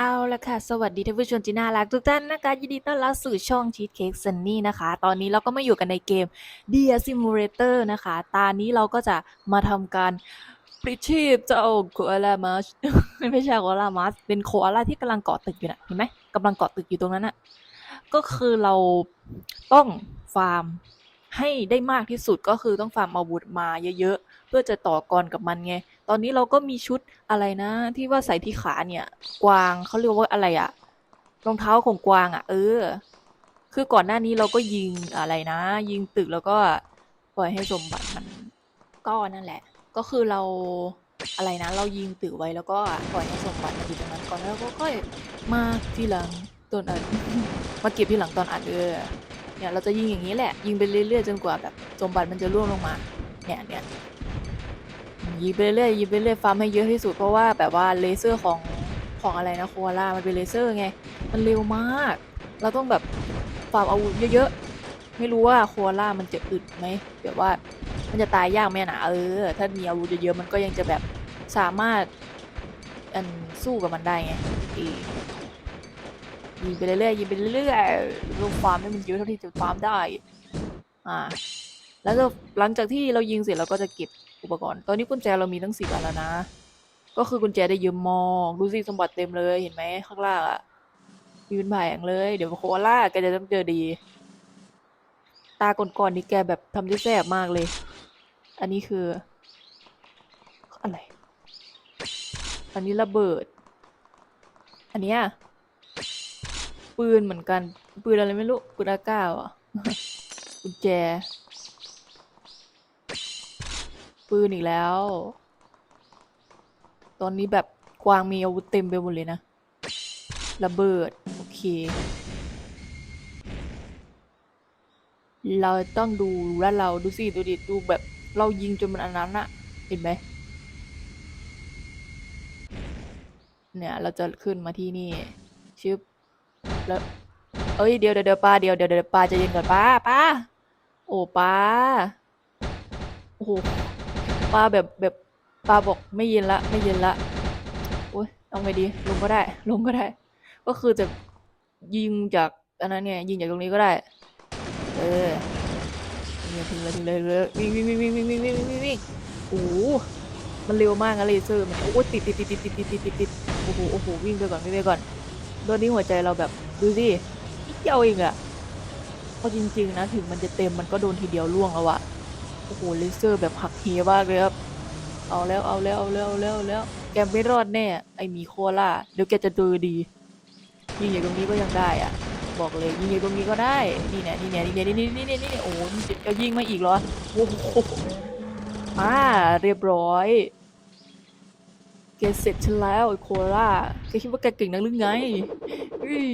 เอาละค่ะ สวัสดีท่านผู้ชมที่น่ารักทุกท่านนะคะยินดีต้อนรับสู่ช่อง Cheat Cake Sunny นะคะ ตอนนี้เราก็มาอยู่กันในเกม Dear Simulator นะคะ ตอนนี้เราก็จะมาทำการปลิดชีพเจ้าโคอาลามัสไม่ใช่โคอาลามัสเป็นโคอาลาที่กำลังเกาะตึกอยู่น่ะเห็นไหมกำลังเกาะตึกอยู่ตรงนั้นน่ะก็คือเราต้องฟาร์ม ให้ได้มากที่สุดก็คือต้องฟาร์มอาวุธมาเยอะๆ เพื่อจะต่อกรกับมันไง ตอนนี้เราก็มีชุดอะไรนะ ที่ว่าใส่ที่ขาเนี่ย กวางเขาเรียกว่าอะไรอะรองเท้าของกวางอะเออ คือก่อนหน้านี้เราก็ยิงอะไรนะ ยิงตึกแล้วก็ปล่อยให้สมบัติมันก็นั่นแหละ ก็คือเราอะไรนะ เรายิงตึกไว้แล้วก็ปล่อยให้สมบัติมันอยู่ตรงนั้นก่อนแล้วก็ค่อยมาทีหลังตอนอัดมาเก็บทีหลังตอนอัดเออ เนี่ยเราจะยิงอย่างนี้แหละ ยิงไปเรื่อยๆจนกว่าแบบสมบัติมันจะร่วงลงมา เนี่ยเนี่ยยิงไปเรื่อยยิงไปเรื่อยฟาร์มให้เยอะที่สุดเพราะว่าแบบว่าเลเซอร์ของของอะไรนะโคอาล่ามันเป็นเลเซอร์ไง มันเร็วมาก เราต้องแบบฟาร์มอาวุธเยอะๆ ไม่รู้ว่าโคอาล่ามันจะอึดไหมแบบว่ามันจะตายยากไหมนะเออ ถ้ามีอาวุธเยอะๆมันก็ยังจะแบบสามารถอันสู้กับมันได้ไงออ ยิงไปเรื่อยๆยิงไปเรื่อยๆลงฟาร์มให้มันเยอะเท่าที่จะฟาร์มได้ อ่า แล้วก็หลังจากที่เรายิงเสร็จเราก็จะเก็บอุปกรณ์ ตอนนี้กุญแจเรามีทั้งสิบอันแล้วนะ ก็คือกุญแจได้เยอะมากดูสิสมบัติเต็มเลยเห็นไหมข้างล่างอะมีเป็นแผงเลย เดี๋ยวโคอาล่าแกจะต้องเจอดี ตาก่อนๆนี่แกแบบทำได้แสบมากเลย อันนี้คือ อะไร อันนี้ระเบิด อันเนี้ย ปืนเหมือนกัน ปืนอะไรไม่รู้ปืนอาก้าศอะกุญแจ ปืนอีกแล้ว ตอนนี้แบบกวางมีอาวุธเต็มไปหมดเลยนะ ระเบิด โอเค เราต้องดูแล้วเราดูสิดูดิดูแบบเรายิงจนมันอันนั้นอะเห็นไหมเนี่ย เราจะขึ้นมาที่นี่ชึบ แล้วเอ้ยเดี๋ยวเดี๋ยวเดี๋ยวป้าเดี๋ยวเดี๋ยวเดี๋ยวป้าจะเย็นก่อนป้าป้าโอ้ป้าโอ้โหป้าแบบแบบป้าบอกไม่เย็นละ ไม่เย็นละโอ้ยเอาไงดี ลงก็ได้ ลงก็ได้ ก็คือจะยิงจากอันนั้นไงยิงจากตรงนี้ก็ได้ เออเนี่ยถึงเลยถึงเลยเลยวิ่งวิ่งวิ่งวิ่งวิ่งวิ่งวิ่งวิ่งวิ่งวิ่งโอ้โหมันเร็วมากนะเลเซอร์มันโอ้ยติดติดติดติดติดติดติดติดติดโอ้โหโอ้โหวิ่งไปก่อนวิ่งไปก่อน ตอนนี้หัวใจเราแบบดูสิเดียวเองอะเพราะจริง ๆ นะ ถึงมันจะเต็มมันก็โดนทีเดียวล่วงแล้วอะโอ้โหเลเซอร์แบบหักเหมากเลยครับ เอาแล้วเอาแล้วเอาแล้วเอาแล้วเอาแล้ว แกไม่รอดแน่ ไอหมีโคล่าเดี๋ยวแกจะเจอดี ยิงอย่างตรงนี้ก็ยังได้อะบอกเลยยิงอย่างตรงนี้ก็ได้ นี่แน่นี่แน่นี่แน่นี่นี่นี่นี่นี่โอ้โหจะยิงมาอีกเหรอโอ้โหมาเรียบร้อย แกเสร็จฉันแล้วไอโคล่าแกคิดว่าแกเก่งนักหรือไงอุ้ย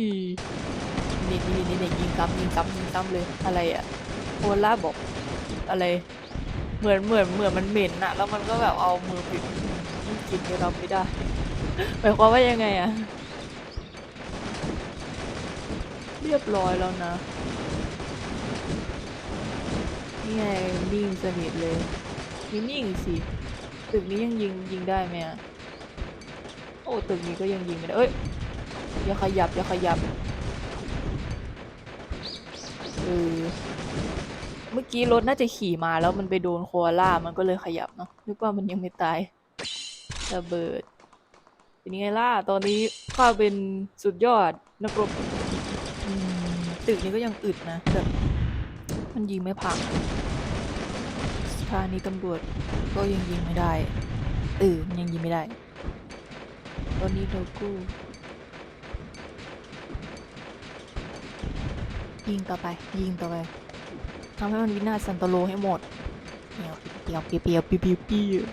นี่นี่นี่นี่ยิงซ้ำยิงซ้ำยิงซ้ำเลยอะไรอะโคล่าบอกอะไร เหมือนเหมือนเหมือนมันเหม็นอะแล้วมันก็แบบเอามือปิดกินให้เราไม่ได้หมายความว่ายังไงอะเรียบร้อยแล้วนะนี่ไงนิ่งสนิทเลยนี่นิ่งสิตึกนี้ยังยิงยิงได้ไหมอะ โอ้ตึกนี้ก็ยังยิงไม่ได้เอ้ยอย่าขยับอย่าขยับเออเมื่อกี้รถน่าจะขี่มาแล้วมันไปโดนโคอาล่ามันก็เลยขยับเนาะนึกว่ามันยังไม่ตายระเบิดเป็นยังไงล่ะตอนนี้ข้าเป็นสุดยอดนักรบอืมตึกนี้ก็ยังอึดนะแบบมันยิงไม่พังสถานีตำรวจก็ยังยิงไม่ได้เออมันยังยิงไม่ได้ ตอนนี้เรากู้ยิงต่อไป ยิงต่อไปทำให้มันวินาศสันตโลให้หมดเปียวเปียวเปียวเปียวเปียวเปียวเปียว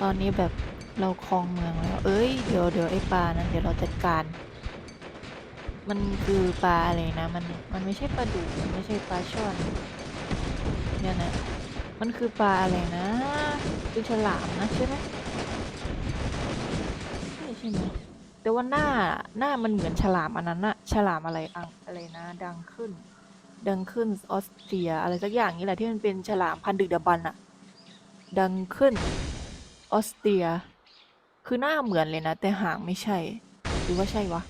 ตอนนี้แบบเราครองเมืองแล้ว เอ้ย เดี๋ยวเดี๋ยวไอ้ปลานั้นเดี๋ยวเราจัดการ มันคือปลาอะไรนะ มัน มันไม่ใช่ปลาดุมันไม่ใช่ปลาช่อน เนี่ยนะ มันคือปลาอะไรนะ เป็นฉลามนะใช่ไหม ช่ไหมแต่ว่าหน้าหน้ามันเหมือนฉลามอันนั้นอะฉลามอะไรอังอะไรนะ ดังขึ้น ดังขึ้นออสเตรีย อะไรสักอย่างนี้แหละที่มันเป็นฉลามพันธุ์ดึกดำบรรพ์อะดังขึ้นออสเตรีย คือหน้าเหมือนเลยนะ แต่หางไม่ใช่ หรือว่าใช่วะ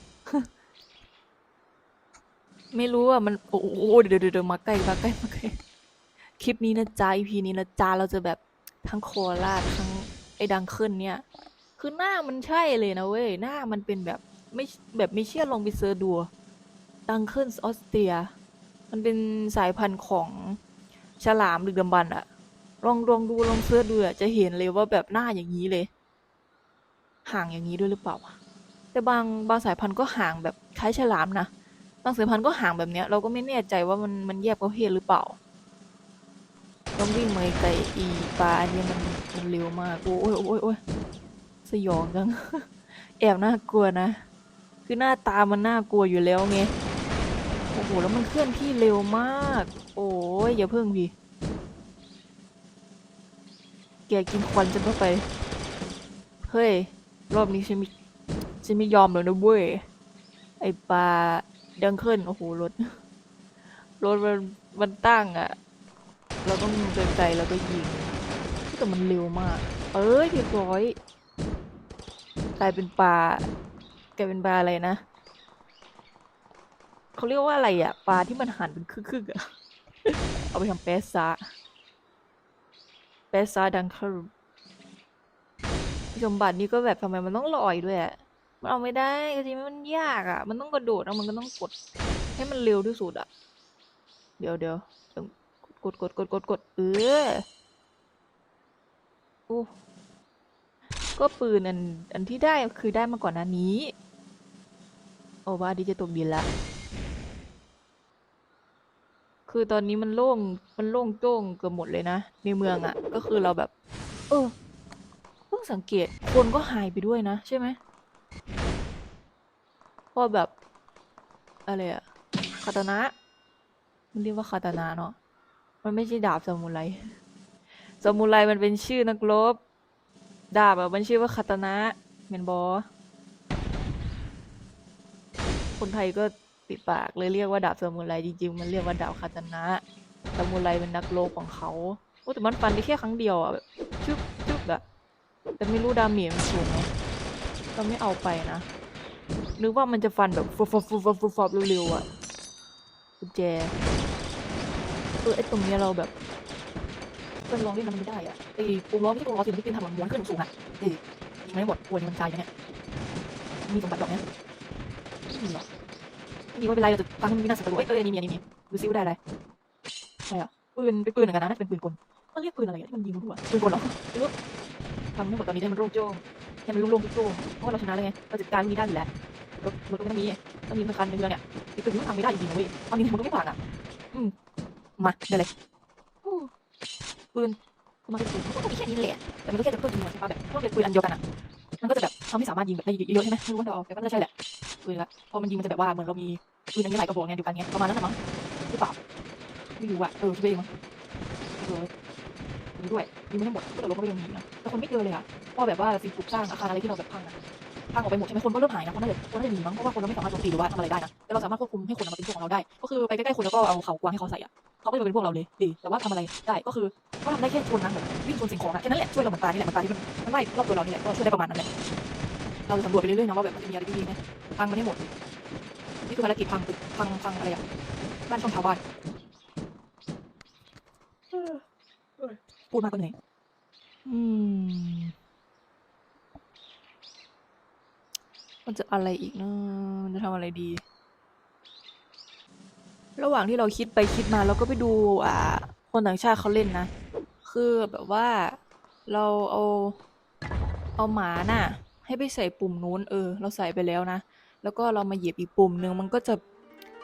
ไม่รู้อะมันโอ้โหเดี๋ยวเดี๋ยวเดี๋ยวมาใกล้มาใกล้มาใกล้คลิปนี้นะจ๊ะ EP นี้นะจ๊ะ เราจะแบบทั้งโคราชทั้งไอ้ดังขึ้นเนี่ย คือหน้ามันใช่เลยนะเว้ย หน้ามันเป็นแบบไม่แบบไม่เชื่อลองไปเซิร์ชดูดังขึ้นออสเตรีย มันเป็นสายพันธุ์ของฉลามดึกดำบรรพ์อะลองลองดูลองเสิร์ชดูอะจะเห็นเลยว่าแบบหน้าอย่างนี้เลย ห่างอย่างนี้ด้วยหรือเปล่า แต่บางบางสายพันธุ์ก็ห่างแบบคล้ายฉลามนะบางสายพันธุ์ก็ห่างแบบเนี้ย เราก็ไม่แน่ใจว่ามันมันแยกประเภทหรือเปล่า ต้องวิ่งเมาไกลๆอีปลาอันนี้มันมันเร็วมากโอ้ยโอ้ยโอ้ย สยองจัง แอบน่ากลัวนะ คือหน้าตามันน่ากลัวอยู่แล้วไง โอ้โห แล้วมันเคลื่อนที่เร็วมาก โอ้ยอย่าเพิ่งพี่ แกกินควันจนเข้าไป เฮ้ย รอบนี้ฉันม่ฉันไม่ยอมเลยนะเว้ย ไอปลาดังขึ้นโอ้โห รถ รถมันมันตั้งอะเราต้องเดินไกลแล้วก็ยิงแต่มันเร็วมาก เอ้ยเรียบร้อย กลายเป็นปลากลายเป็นปลาอะไรนะเขาเรียกว่าอะไรอะปลาที่มันหั่นเป็นครึ่งๆอะเอาไปทำแปซะแปซะดังขึ้นสมบัตินี่ก็แบบทำไมมันต้องลอยด้วยอะมันเอาไม่ได้จริงๆมันยากอะมันต้องกระโดดแล้วมันก็ต้องกด ให้มันเร็วที่สุดอะเดี๋ยวเดี๋ยวกดกดกดกดกดเออโอ้ ก็ปืนอันอันที่ได้คือได้มาก่อนหน้านี้ โอ้ว่าดีจะตกดินละ คือตอนนี้มันโล่งมันโล่งโจ้งเกือบหมดเลยนะ ในเมืองอะ่ะ ก็คือเราแบบ เออเพิ่งสังเกตคนก็หายไปด้วยนะใช่ไหมเพราะแบบ อะไรอะคาตานะมันเรียกว่าคาตานะเนาะมันไม่ใช่ดาบซามูไรซามูไรมันเป็นชื่อนักรบ ดาบอะมันชื่อว่าคาตานะเมนบอคนไทยก็ติดปากเลยเรียกว่าดาบซามูไรจริงๆ มันเรียกว่าดาบคาตานะซามูไรเป็นนักรบของเขาโอ้แต่มันฟันได้แค่ครั้งเดียวอะแบบชึบชึบอะแต่ไม่รู้ดาเมจมันสูงไหมเราไม่เอาไปนะนึกว่ามันจะฟันแบบฟุบฟุบฟุบฟุบฟุบฟุบเร็วๆอะกุญแจเออไอตรงเนี้ยเราแบบ เป็นลองเล่นมันไม่ได้อะไอ้ปูล้อไม่ใช่ปูล้อสิมันที่เป็นทางหลังม้วนขึ้นสูงอะเออยิงไม่หมดกลัวนมันชายอย่างเนี้ยมีสมบัติดอกเนี้ยไม่มีหรอกไม่มีว่าเป็นไรเราจะฟังมีน่าสนใจเอ้ยเออนนี้มีนนี้มีดูซิว่าได้อะไรอะไรอะปืนเป็นปืนเหมือนกันนะน่าจะเป็นปืนกลมันเรียกปืนอะไรอะที่มันยิงรั่วปืนกลเหรอไม่รู้ทำทั้งหมดตอนนี้ให้มันโล่งโจ้งให้มันโล่งๆโจ้งเพราะเราชนะแล้วไงเราจัดการมีได้อยู่แล้วรถรถก็ไม่ต้องมีต้องมีคันในเมืองเนี่ยไอีกตัวนึงทำไม่ได้จริงๆนะเว้ยตอนนี้มันก็ไม่ผ่านอะอืมมาได้เลย ปืนมันก็เป็นปืนมันก็มีแค่นี้เลยอะแต่มันก็แค่จะเพิ่มจำนวนใช่ปะแบบถ้าเป็นปืนอันเดียวกันอะมันก็จะแบบทำให้สามารถยิงแบบได้เยอะใช่ไหมไม่รู้ว่าจะเอาแต่ก็น่าจะใช่แหละปืนละพอมันยิงมันจะแบบว่าเหมือนเรามีปืนอันนี้หลายกระบอกเนี่ยเดียวกันเนี่ยประมาณนั้นนะมั้งหรือเปล่าไม่รู้อะเออคิดไปเองมั้งเออมีด้วยมีไม่ได้หมดก็แต่รถก็ยังมีนะแต่คนไม่เจอเลยอะเพราะแบบว่าสิ่งปลูกสร้างอาคารอะไรที่เราแบบพังอะ พังออกไปหมดใช่ไหมคนก็เริ่มหายนะคนน่าจะคนน่าจะมีมั้งเพราะว่าคนเราไม่สามารถโจมตีหรือว่าทำอะไรได้นะแต่เราสามารถควบคุมให้คนมาเป็นพวกของเราได้ ก็คือไปใกล้ๆคนแล้วก็เอาเขากวางให้เขาใส่อะเขาก็จะเป็นพวกเราเลยดีแต่ว่าทำอะไรได้ก็คือก็ทำได้แค่ชนนะแบบวิ่งชนสิ่งของอะแค่นั้นแหละช่วยเราเหมือนปลานี่แหละเหมือนปลาที่มันมันว่ายรอบตัวเรานี่แหละก็ช่วยได้ประมาณนั้นแหละเราจะสำรวจไปเรื่อยๆนะว่าแบบมันจะมีอะไรดีๆไหมพังมันให้หมดนี่คือภารกิจพังตึกพังพังอะไรอะบ้านช่องชาวบ้านพูดมากกว่าเหนื่อยอืม มันจะอะไรอีกนะมันจะทำอะไรดี ระหว่างที่เราคิดไปคิดมาเราก็ไปดู อ่า คนต่างชาติเขาเล่นนะ คือแบบว่าเราเอาเอาหมาน่ะ ให้ไปใส่ปุ่มนู้นเออ เราใส่ไปแล้วนะ แล้วก็เรามาเหยียบอีกปุ่มหนึ่งมันก็จะ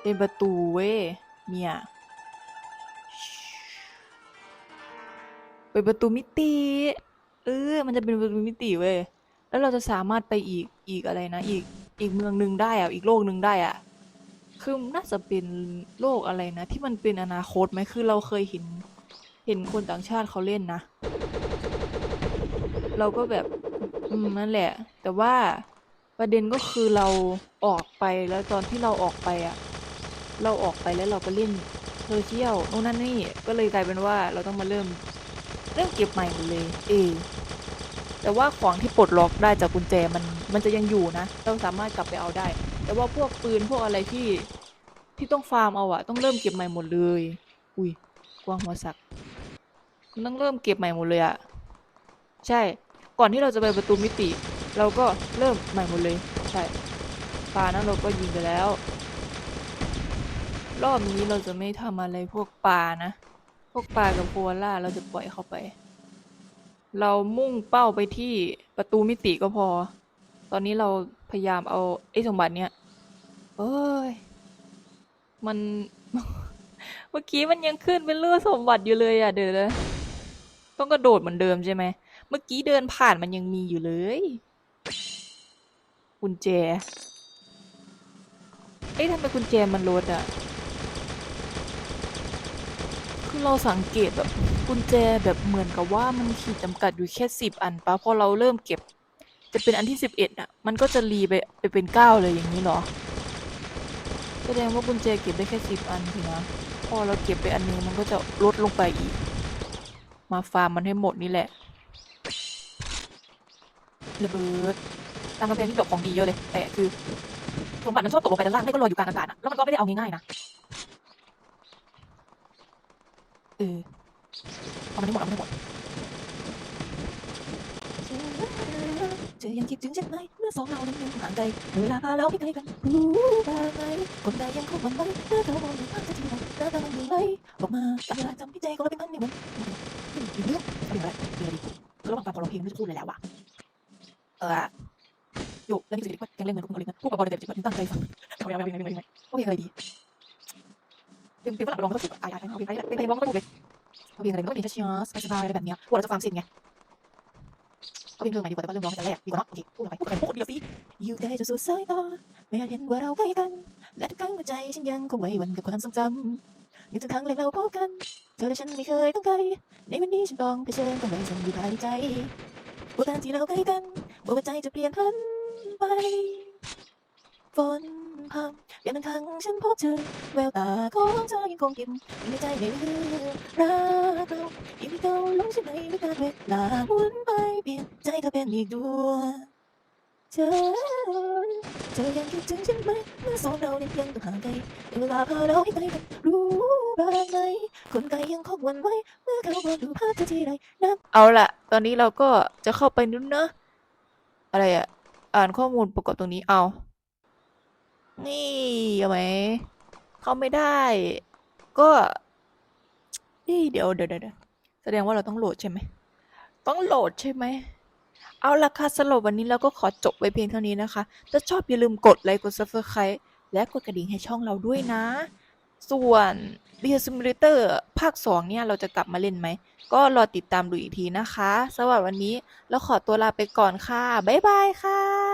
เป็นประตูเว้ยเนี่ยเป็นประตูมิติ เออ มันจะเป็นประตูมิติเว้ย แล้วเราจะสามารถไปอีก อีกอะไรนะ อีกอีกเมืองหนึ่งได้อะอีกโลกหนึ่งได้อะคือน่าจะเป็นโลกอะไรนะ ที่มันเป็นอนาคตไหมคือเราเคยเห็น เห็นคนต่างชาติเขาเล่นนะ เราก็แบบอืมนั่นแหละ แต่ว่าประเด็นก็คือเราออกไปแล้วตอนที่เราออกไปอะเราออกไปแล้วเราก็เล่นโซเชียลโน่นนั่นนี่ก็เลยกลายเป็นว่าเราต้องมาเริ่มเริ่มเก็บใหม่หมดเลย เออ แต่ว่าของที่ปลดล็อกได้จากกุญแจมันมันจะยังอยู่นะเราสามารถกลับไปเอาได้ แต่ว่าพวกปืนพวกอะไรที่ที่ต้องฟาร์มเอาอะต้องเริ่มเก็บใหม่หมดเลย อุ้ยกวางหัวสักมันต้องเริ่มเก็บใหม่หมดเลยอะใช่ ก่อนที่เราจะไปประตูมิติ เราก็เริ่มใหม่หมดเลย ใช่ปลานั้นเราก็ยิงไปแล้ว รอบนี้เราจะไม่ทำอะไรพวกปลานะ พวกปลากับโคอาล่าเราจะปล่อยเข้าไป เรามุ่งเป้าไปที่ประตูมิติก็พอ ตอนนี้เราพยายามเอาไอ้สมบัติเนี้ยเอ้ย มัน เมื่อกี้มันยังขึ้นเป็นเลือดสมบัติอยู่เลยอะเดี๋ยวนะต้องกระโดดเหมือนเดิมใช่ไหม เมื่อกี้เดินผ่านมันยังมีอยู่เลยกุญแจ เอ๊ะทำไมกุญแจมันลดอะ คือเราสังเกตแบบ กุญแจแบบเหมือนกับว่ามันขีดจำกัดอยู่แค่สิบอันปะพอเราเริ่มเก็บ จะเป็นอันที่สิบเอ็ดอะ มันก็จะรีไปไปเป็นเก้าเลยอย่างนี้เหรอ แสดงว่ากุญแจเก็บได้แค่สิบอันสินะ พอเราเก็บไปอันนึงมันก็จะลดลงไปอีก มาฟาร์มมันให้หมดนี่แหละระเบิดตามกำแพงที่ดอกของดีเยอะเลย แต่คือสมบัติมันชอบตกลงไปด้านล่างไม่ก็ลอยอยู่กลางอากาศอะแล้วมันก็ไม่ได้เอาง่ายๆนะเออ เอามันให้หมดเอามันให้หมดเธอยังคิดถึงฉันไหมเมื่อสองเรานั้นยังห่างไกลเวลาพาเราไปไกลกันรู้บ้างไหมคนใดยังคงหวั่นไหวเมื่อเขามองดูภาพที่เราหน้าตามันดีไหมบอกมากับเวลาจำพี่ใจของเราเป็นพันไม่มือนอีกเรื่องเอาเป็นอะไรเป็นอะไรดีคือระหว่างฟังพอเร้องเพลงไม่รู้จะพูดอะไรแล้วอะเอออยู่แล้วนี่คือว่ายังเล่นเหมือนคุณคนเล่นนะพูดกับอลเด็กจิ๋วตั้งใจฟังเอาไปเอาไปเอาไปเอาไปโอเคอะไรดีเพลงเพลงฝรั่งร้องก็ถูกอายๆเอาเพลงไทยเพลงร้องก็ถูกเลย เอาเพลงอะไรมันก็เป็นช้าๆสบายอะไรแบบเนี้ยพวกเราจะฟังเสร็จไงเอาเพลงเธอใหม่ดีกว่าแต่ว่าเริ่มร้องแต่แรกดีกว่าเนาะโอเคพูดไปพูดไปพูดเดียวสิอยู่ใกล้จะสุดสายตาไม่อาจเห็นว่าเราใกล้กัน และทุกครั้งหัวใจฉันยังคงไว้วันกับความทรงจำอยู่ทุกครั้งเลยเราพบกัน เธอและฉันไม่เคยต้องไกลในวันนี้ฉันต้องเผชิญกับอะไรฉันอยู่ภายในใจโอกาสที่เราใกล้กันหัวใจจะเปลี่ยนพันไปฝน พรำเปลี่ยนทั้งครั้งฉันพบเธอแววตาของเธอยังคงเก็บอยู่ในใจไม่ลืมรักเรายังมีเก่าลงฉันในไม่การเวลาหมุนไปเปลี่ยนใจเธอเป็นอีกดวงเธอเธอยังคิดถึงฉันไหมเมื่อสองเราเนี่ยยังต้องห่างไกลเวลาพาเราให้ไกลกันรู้บ้างไหมคนไกลยังคงหวั่นไหวเมื่อเขามองดูภาพเธอทีไรนับเอาล่ะตอนนี้เราก็จะเข้าไปนู้นนะอะไรอะอ่านข้อมูลประกอบตรงนี้เอา นี่เอาไหมเข้าไม่ได้ ก็เอ้ยเดี๋ยวเดี๋ยวเดี๋ยวเดี๋ยวแสดงว่าเราต้องโหลดใช่ไหม ต้องโหลดใช่ไหม เอาละค่ะสำหรับวันนี้เราก็ขอจบไว้เพียงเท่านี้นะคะ ถ้าชอบอย่าลืมกดไลค์กด subscribe และกดกระดิ่งให้ช่องเราด้วยนะ ส่วน b e a r Simulator ภาค 2 เนี่ย เราจะกลับมาเล่นไหม ก็รอติดตามดูอีกทีนะคะสำหรับวันนี้เราขอตัวลาไปก่อนค่ะ บ๊ายบายค่ะ